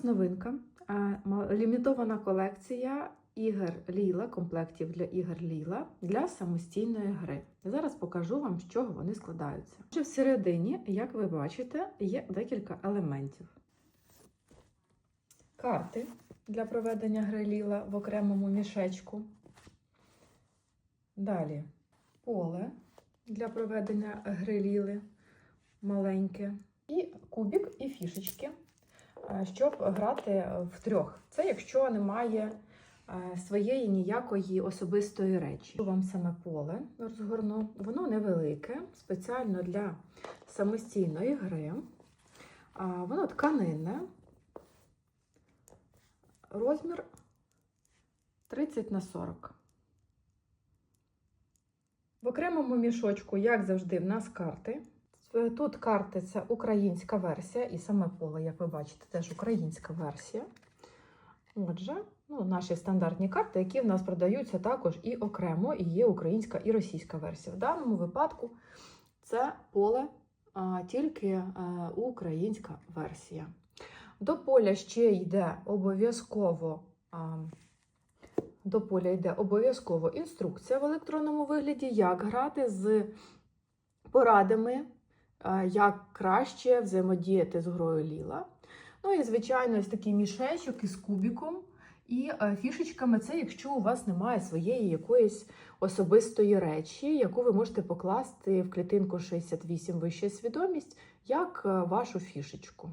нас новинка. Лімітована колекція ігор Ліла, комплектів для ігор Ліла для самостійної гри. Зараз покажу вам, з чого вони складаються. Отже, всередині, як ви бачите, є декілька елементів. Карти для проведення гри Ліла в окремому мішечку. Далі поле для проведення гри Ліли маленьке. І кубік, і фішечки, щоб грати в трьох. Це якщо немає е, своєї ніякої особистої речі. Вам саме поле розгорну. Воно невелике, спеціально для самостійної гри. Воно тканинне. Розмір 30 на 40. В окремому мішочку, як завжди, в нас карти. Е, Тут карти це українська версія, і саме поле, як ви бачите, теж українська версія. Отже, ну, наші стандартні карти, які в нас продаються також і окремо, і є українська і російська версія. В даному випадку це поле а, тільки а, українська версія. До поля ще йде обов'язково. До поля йде обов'язково інструкція в електронному вигляді, як грати з порадами, е, як краще взаємодіяти з грою Ліла. Ну і, звичайно, ось такий мішечок із кубіком і е, фішечками. Це якщо у вас немає своєї якоїсь особистої речі, яку ви можете покласти в клітинку 68 вища свідомість, як е, вашу фішечку.